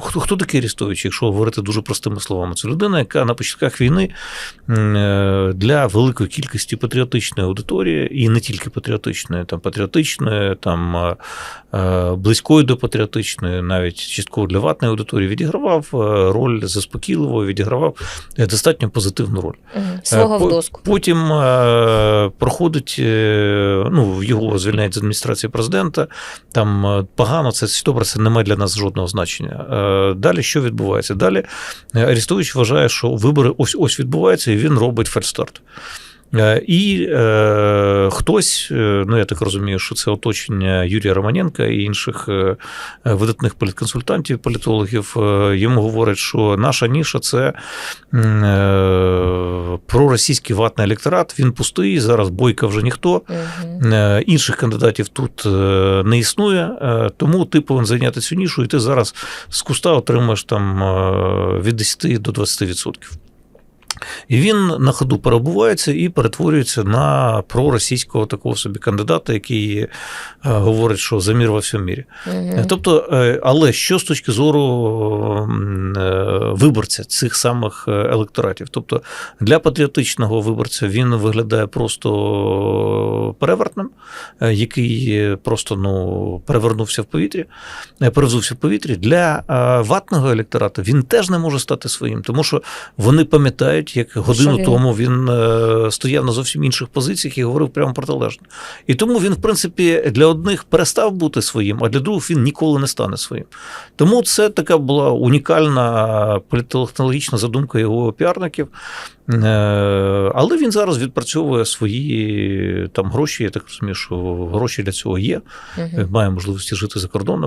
хто, хто такий Арістович, якщо говорити дуже простими словами? Це людина, яка на початках війни е, для великої кількості патріотичної аудиторії, і не тільки патріотичної, там патріотичної, там е, близької до патріотичної, навіть частково для ватної аудиторії, відігравав е, роль заспокійливого, відігравав е, достатньо позитивну роль. Е, в доску. Потім проходить, ну, його звільняють з адміністрації президента. Там погано, це добре, це не має для нас жодного значення. Далі що відбувається? Далі Арістович вважає, що вибори ось ось відбуваються, і він робить фальстарт. І е, хтось, е, ну я так розумію, що це оточення Юрія Романенка і інших е, видатних політконсультантів, політологів, е, йому говорять, що наша ніша це е, проросійський ватний електорат. Він пустий. Зараз бойка вже ніхто. Е, Інших кандидатів тут не існує, тому ти повинен зайняти цю нішу, і ти зараз з куста отримаєш там від 10 до 20%. І він на ходу перебувається і перетворюється на проросійського такого собі кандидата, який е, говорить, що за мір во всьому мірі. Мгм. Тобто, е, але що з точки зору е, виборця цих самих електоратів? Тобто для патріотичного виборця він виглядає просто перевертним, який просто ну, перевернувся в повітрі, перевзувся в повітрі. Для ватного електората він теж не може стати своїм, тому що вони пам'ятають, як годину він- тому він е, стояв на зовсім інших позиціях і говорив прямо протилежно. І тому він, в принципі, для одних перестав бути своїм, а для других він ніколи не стане своїм. Тому це така була унікальна політтехнологічна задумка його піарників. Е, Але він зараз відпрацьовує свої там гроші. Я так розумію, що гроші для цього є. Має можливості жити за кордоном.